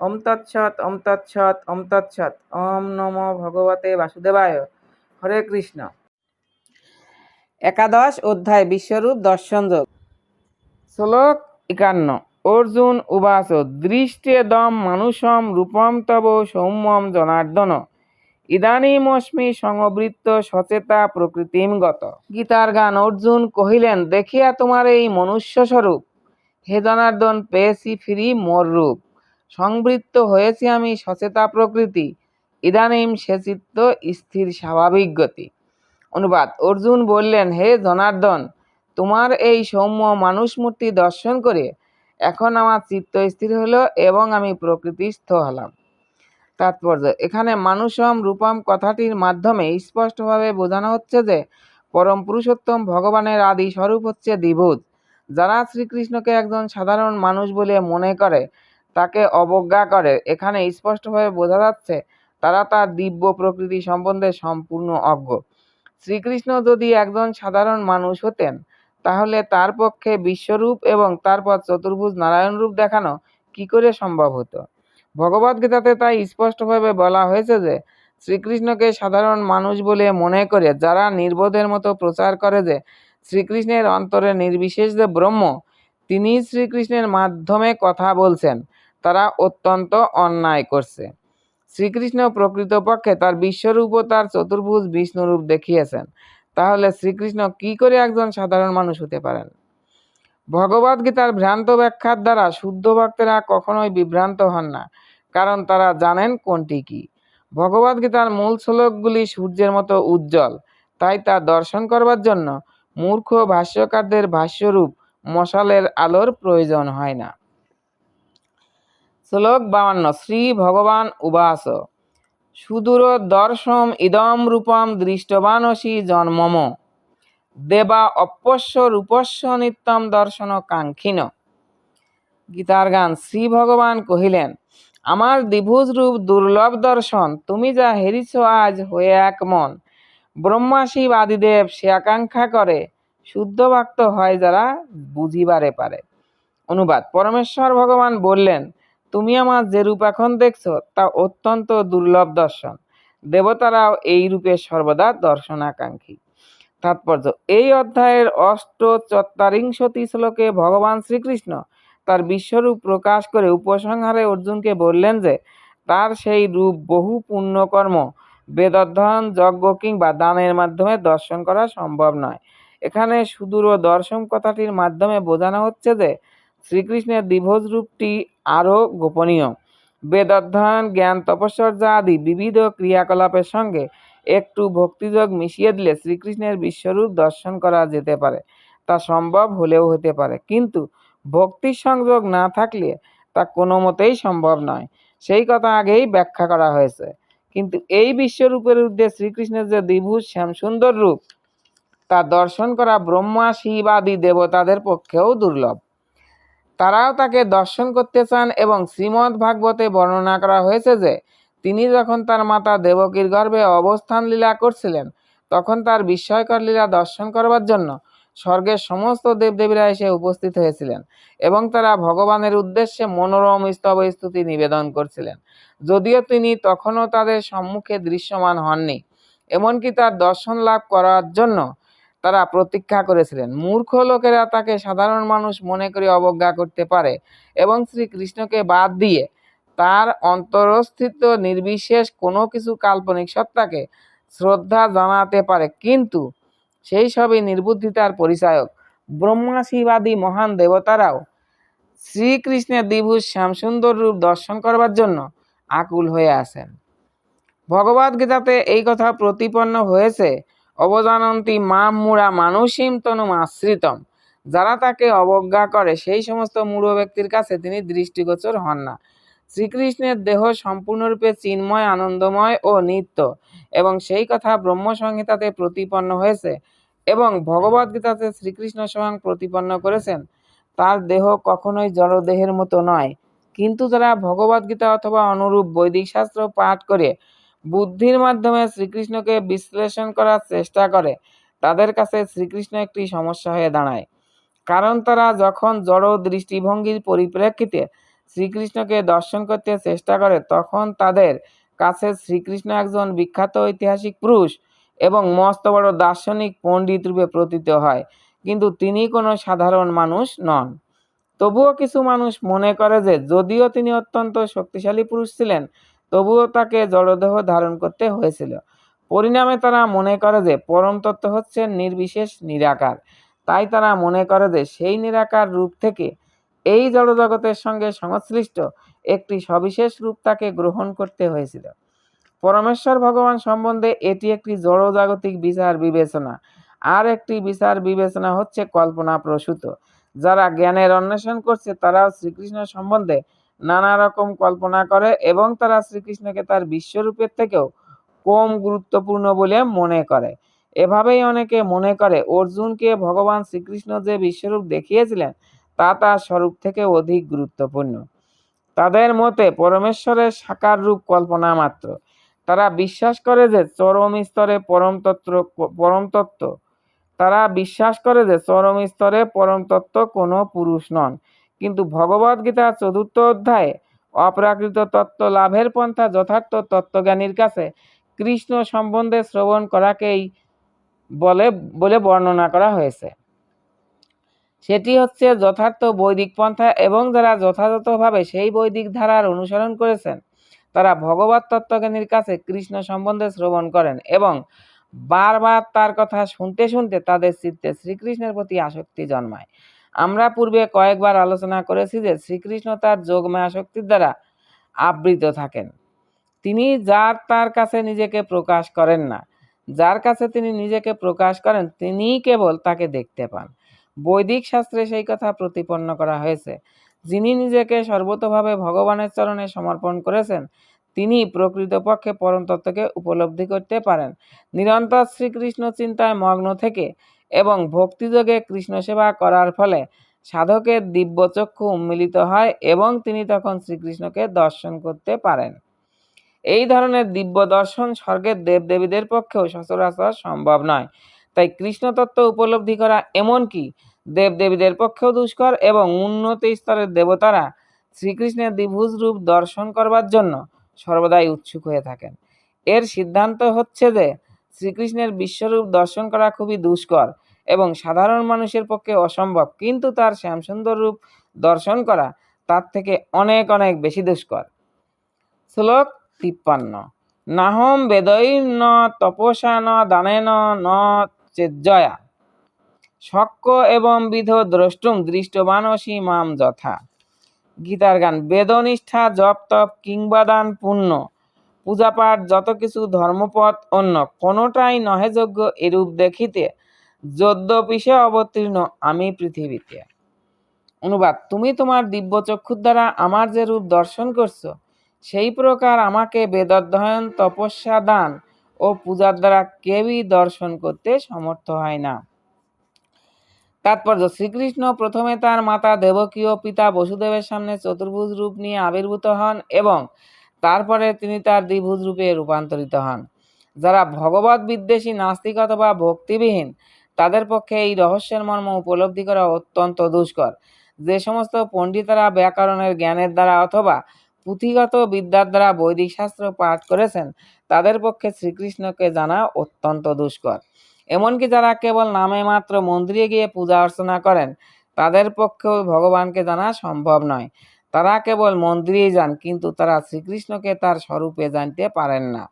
ওম তৎসৎ ওম তৎসৎ ওম তৎসৎ। ওম নমো ভগবতে বাসুদেবায়। হরে কৃষ্ণ। একাদশ অধ্যায়, বিশ্বরূপ দর্শন যোগ। শ্লোক একান্ন। অর্জুন উবাস দৃষ্টেদম মানুষম রূপম তব সৌম্যম জনার্দন। ইদানীমস্মি সংবৃত্ত সচেতা প্রকৃতিম গত। গীতার গান অর্জুন কহিলেন, দেখিয়া তোমার এই মনুষ্য স্বরূপ, হে জনার্দন, পেয়েছি ফিরি মোর রূপ। সংবৃত্ত হয়েছি আমি সচেতা প্রকৃতি। ইদানিম সে চিত্ত স্থির স্বাভাবিক গতি। অনুবাদ, অর্জুন বললেন, হে জনার্দন, তোমার এই সৌম্য মানুষ মূর্তি দর্শন করে এখন আমার চিত্ত স্থির হলো এবং আমি প্রকৃতিস্থ হলাম। তাৎপর্য, এখানে মানুষম রূপম কথাটির মাধ্যমে স্পষ্টভাবে বোঝানো হচ্ছে যে পরম পুরুষোত্তম ভগবানের আদি স্বরূপ হচ্ছে দ্বিভুজ যারা শ্রীকৃষ্ণকে একজন সাধারণ মানুষ বলে মনে করে তাকে অবজ্ঞা করে। এখানে স্পষ্টভাবে বোঝা যাচ্ছে তারা তার দিব্য প্রকৃতি সম্বন্ধে সম্পূর্ণ অজ্ঞ। শ্রীকৃষ্ণ যদি একজন সাধারণ মানুষ হতেন, তাহলে তার পক্ষে বিশ্বরূপ এবং তারপর চতুর্ভুজ নারায়ণ রূপ দেখানো কি করে সম্ভব হতো? ভগবদ্গীতাতে তাই স্পষ্টভাবে বলা হয়েছে যে, শ্রীকৃষ্ণকে সাধারণ মানুষ বলে মনে করে যারা নির্বোধের মতো প্রচার করে যে, শ্রীকৃষ্ণের অন্তরে নির্বিশেষ যে ব্রহ্ম তিনি শ্রীকৃষ্ণের মাধ্যমে কথা বলছেন। তারা অত্যন্ত অন্যায় করছে। শ্রীকৃষ্ণ প্রকৃতপক্ষে তার বিশ্বরূপ ও তার চতুর্ভুজ বিষ্ণুরূপ দেখিয়েছেন। তাহলে শ্রীকৃষ্ণ কি করে একজন সাধারণ মানুষ হতে পারেন? ভগবদ্গীতার ভ্রান্ত ব্যাখ্যার দ্বারা শুদ্ধ ভক্তেরা কখনোই বিভ্রান্ত হন না, কারণ তারা জানেন কোনটি কি। ভগবদ্গীতার মূল শ্লোকগুলি সূর্যের মতো উজ্জ্বল, তাই তা দর্শন করবার জন্য মূর্খ ভাষ্যকারদের ভাষ্যরূপ মশালের আলোর প্রয়োজন হয় না। শ্লোক বাউন্ন, শ্রী ভগবান উবাস। সুদূর দর্শম ইদম রূপম দৃষ্টবানসি জন্মম। দেবা অপস্য রূপস্য নিত্যম দর্শন কাঙ্ক্ষিন গীতার গান, শ্রী ভগবান কহিলেন, আমার দ্বিভুজ রূপ দুর্লভ দর্শন, তুমি যা হেরিছ আজ হয়ে এক মন। ব্রহ্মা শিব আদিদেব সে আকাঙ্ক্ষা করে, শুদ্ধ ভক্ত হয় যারা বুঝিবারে পারে। অনুবাদ, পরমেশ্বর ভগবান বললেন তুমি আমার যে রূপ এখন দেখছ, তা অত্যন্ত দুর্লভ দর্শন। দেবতারাও এই রূপে সর্বদা দর্শনাকাঙ্ক্ষী। তাৎপর্য, এই অধ্যায়ের অষ্ট চত্বারিংশতি শ্লোকে ভগবান শ্রীকৃষ্ণ তার বিশ্বরূপ প্রকাশ করে উপসংহারে অর্জুনকে বললেন যে, তার সেই রূপ বহু পুণ্যকর্ম বেদধ্যয়ন যজ্ঞ কিংবা দানের মাধ্যমে দর্শন করা সম্ভব নয়। এখানে সুদূর ও দর্শন কথাটির মাধ্যমে বোঝানো হচ্ছে যে শ্রীকৃষ্ণের দ্বিভোজ রূপটি আরও গোপনীয়। বেদ অধ্যয়ন জ্ঞান তপস্যর্যা আদি বিবিধ ক্রিয়াকলাপের সঙ্গে একটু ভক্তিযোগ মিশিয়ে দিলে শ্রীকৃষ্ণের বিশ্বরূপ দর্শন করা যেতে পারে, তা সম্ভব হলেও হতে পারে। কিন্তু ভক্তির সংযোগ না থাকলে তা কোনো মতেই সম্ভব নয়। সেই কথা আগেই ব্যাখ্যা করা হয়েছে। কিন্তু এই বিশ্বরূপের উদ্দেশ্যে শ্রীকৃষ্ণের যে দ্বিভুজ শ্যামসুন্দর রূপ, তা দর্শন করা ব্রহ্মা, শিব আদি দেবতাদের পক্ষেও দুর্লভ। তারাও তাকে দর্শন করতে চান এবং শ্রীমদ্ ভাগবতে বর্ণনা করা হয়েছে যে, তিনি যখন তার মাতা দেবকীর গর্ভে অবস্থান লীলা করছিলেন, তখন তার বিস্ময়কর লীলা দর্শন করবার জন্য স্বর্গের সমস্ত দেবদেবীরা এসে উপস্থিত হয়েছিলেন এবং তারা ভগবানের উদ্দেশ্যে মনোরম স্তব স্তুতি নিবেদন করছিলেন। যদিও তিনি তখনও তাদের সম্মুখে দৃশ্যমান হননি, এমনকি তার দর্শন লাভ করার জন্য তারা প্রতীক্ষা করেছিলেন। মূর্খ লোকেরা তাকে সাধারণ মানুষ মনে করে অবজ্ঞা করতে পারে এবং শ্রীকৃষ্ণকে বাদ দিয়ে তার অন্তরস্থিত নির্বিশেষ কোনো কিছু কাল্পনিক সত্তাকে শ্রদ্ধা জানাতে পারে। কিন্তু সেই সবই নির্বুদ্ধিতার পরিচায়ক। ব্রহ্মাশিবাদী মহান দেবতারাও শ্রীকৃষ্ণের দ্বিভুজ শ্যামসুন্দর রূপ দর্শন করবার জন্য আকুল হয়ে আসেন ভগবদ্গীতাতে এই কথা প্রতিপন্ন হয়েছে অবজানন্তি মাম মূঢ়া মানুষীম তনুম আশ্রিতম। যারা তাকে অবজ্ঞা করে, সেই সমস্ত মূঢ় ব্যক্তির কাছে তিনি দৃষ্টিগোচর হন না। শ্রীকৃষ্ণের দেহ সম্পূর্ণরূপে চিন্ময়, আনন্দময় ও নিত্য এবং সেই কথা ব্রহ্মসংহিতাতে প্রতিপন্ন হয়েছে এবং ভগবদ্গীতাতে শ্রীকৃষ্ণ স্বয়ং প্রতিপন্ন করেছেন। তার দেহ কখনোই জড়দেহের মতো নয়। কিন্তু যারা ভগবদ্গীতা অথবা অনুরূপ বৈদিক শাস্ত্র পাঠ করে বুদ্ধির মাধ্যমে শ্রীকৃষ্ণকে বিশ্লেষণ করার চেষ্টা করে, তাদের কাছে শ্রীকৃষ্ণ একটি সমস্যা হয়ে দাঁড়ায়। কারণ তারা যখন জড় দৃষ্টিভঙ্গির পরিপ্রেক্ষিতে শ্রীকৃষ্ণকে দর্শন করতে চেষ্টা করে, তখন তাদের কাছে শ্রীকৃষ্ণ একজন বিখ্যাত ঐতিহাসিক পুরুষ এবং মস্ত বড় দার্শনিক পণ্ডিত রূপে প্রতীত হয়, কিন্তু তিনি কোনো সাধারণ মানুষ নন। তবুও কিছু মানুষ মনে করে যে, যদিও তিনি অত্যন্ত শক্তিশালী পুরুষ ছিলেন তবুও তাকে জড়দেহ ধারণ করতে হয়েছিল। পরিণামে তারা মনে করে যে পরম তত্ত্ব হচ্ছে নির্বিশেষ নিরাকার। তাই তারা মনে করে যে সেই নিরাকার রূপ থেকে এই জড়জগতের সঙ্গে সংশ্লিষ্ট একটি সবিশেষ রূপ তাকে গ্রহণ করতে হয়েছিল। পরমেশ্বর ভগবান সম্বন্ধে এটি একটি জড়জাগতিক বিচার বিবেচনা। আর একটি বিচার বিবেচনা হচ্ছে কল্পনা প্রসূত। যারা জ্ঞানের অন্বেষণ করছে, তারাও শ্রীকৃষ্ণ সম্বন্ধে নানা রকম কল্পনা করে এবং তারা শ্রীকৃষ্ণকে তার বিশ্বরূপের থেকেও কম গুরুত্বপূর্ণ বলে মনে করে। এভাবেই অনেকে মনে করে, অর্জুনকে ভগবান শ্রীকৃষ্ণ যে বিশ্বরূপ দেখিয়েছিলেন, তা তার স্বরূপ থেকে অধিক গুরুত্বপূর্ণ। তাদের মতে, পরমেশ্বরের সাকার রূপ কল্পনা মাত্র। তারা বিশ্বাস করে যে চরম স্তরে পরমতত্ত্ব পরমতত্ত্ব তারা বিশ্বাস করে যে চরম স্তরে পরমতত্ত্ব কোনো পুরুষ নন। কিন্তু ভগবদ্গীতার চতুর্থ অধ্যায়ে অপ্রাকৃত তত্ত্ব লাভের পন্থা যথার্থ তত্ত্বজ্ঞানীর কাছে কৃষ্ণ সম্বন্ধে শ্রবণ করাকেই বলে বলে বর্ণনা করা হয়েছে। সেটি হচ্ছে যথার্থ বৈদিক পন্থা এবং যারা যথাযথভাবে সেই বৈদিক ধারার অনুসরণ করেছেন, তারা ভগবত তত্ত্বজ্ঞানীর কাছে কৃষ্ণ সম্বন্ধে শ্রবণ করেন এবং বারবার তার কথা শুনতে শুনতে তাদের চিত্তে শ্রীকৃষ্ণের প্রতি আসক্তি জন্মায়। আমরা পূর্বে কয়েকবার আলোচনা করেছি যে শ্রীকৃষ্ণ তার যোগময় শক্তির দ্বারা আবৃত থাকেন। তিনি যার তার কাছে নিজেকে প্রকাশ করেন না। যার কাছে তিনি নিজেকে প্রকাশ করেন, তিনিই কেবল তাকে দেখতে পান। বৈদিক শাস্ত্রে সেই কথা প্রতিপন্ন করা হয়েছে। যিনি নিজেকে সর্বতভাবে ভগবানের চরণে সমর্পণ করেছেন, তিনি প্রকৃতপক্ষে পরমতত্ত্বকে উপলব্ধি করতে পারেন। নিরন্তর শ্রীকৃষ্ণ চিন্তায় মগ্ন থেকে এবং ভক্তিযোগে কৃষ্ণ সেবা করার ফলে সাধকের দিব্য চক্ষু উন্মিলিত হয় এবং তিনি তখন শ্রীকৃষ্ণকে দর্শন করতে পারেন। এই ধরনের দিব্য দর্শন স্বর্গের দেবদেবীদের পক্ষেও সচরাচর সম্ভব নয়। তাই কৃষ্ণ তত্ত্ব উপলব্ধি করা এমনকি দেবদেবীদের পক্ষেও দুষ্কর এবং উন্নত স্তরের দেবতারা শ্রীকৃষ্ণের দ্বিভুজ রূপ দর্শন করবার জন্য সর্বদাই উৎসুক হয়ে থাকেন। এর সিদ্ধান্ত হচ্ছে যে শ্রীকৃষ্ণের বিশ্বরূপ দর্শন করা খুবই দুষ্কর এবং সাধারণ মানুষের পক্ষে অসম্ভব। কিন্তু তার শ্যামসুন্দর রূপ দর্শন করা তার থেকে অনেক অনেক বেশি দুষ্কর। শ্লোক তিপ্পান্ন। নাহম বেদৈ ন তপসা ন দানেন ন চেজ্জয়া। শক্য এবং বিধ দ্রষ্টুম দৃষ্টবানসী মাম যথা। গীতার গান, বেদনিষ্ঠা, জপ তপ কিংবা দান পুণ্য। পূজাপাঠ, যত কিছু ধর্মপথ অন্য, কোনোটাই নহে যোগ্য এরূপ দেখিতে যদ্যপিসে অবতীর্ণ আমি পৃথিবীতে। অনুবাদ, তুমি তোমার দিব্য চক্ষুর দ্বারা আমার যে রূপ দর্শন করছ, সেই প্রকার আমাকে বেদধ্যয়ন, তপস্যা, দান ও পূজার দ্বারা কেউই দর্শন করতে সমর্থ হয় না। তাৎপর্য, শ্রীকৃষ্ণ প্রথমে তার মাতা দেবকীয় পিতা বসুদেবের সামনে চতুর্ভুজ রূপ নিয়ে আবির্ভূত হন এবং তারপরে তিনি তার দ্বিভুজ রূপে রূপান্তরিত হন। যারা ভগবত বিদ্বেষী, নাস্তিক অথবা ভক্তিবিহীন, তাদের পক্ষে এই রহস্যের মর্ম উপলব্ধি করা অত্যন্ত দুষ্কর। যে সমস্ত পণ্ডিতরা ব্যাকরণের জ্ঞানের দ্বারা অথবা পুঁথিগত বিদ্যার দ্বারা বৈদিক শাস্ত্র পাঠ করেছেন, তাদের পক্ষে শ্রীকৃষ্ণকে জানা অত্যন্ত দুষ্কর। এমনকি যারা কেবল নামে মাত্র মন্দিরে গিয়ে পূজা অর্চনা করেন, তাদের পক্ষেও ভগবানকে জানা সম্ভব নয়। তারা কেবল মন্দিরেই যান, কিন্তু তারা শ্রীকৃষ্ণকে তার স্বরূপে জানতে পারেন না।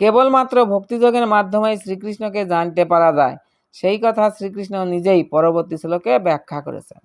কেবলমাত্র ভক্তিযোগের মাধ্যমে শ্রীকৃষ্ণকে জানতে পারা যায়। সেই কথা শ্রীকৃষ্ণ নিজেই পরবর্তী শ্লোকে ব্যাখ্যা করেছেন।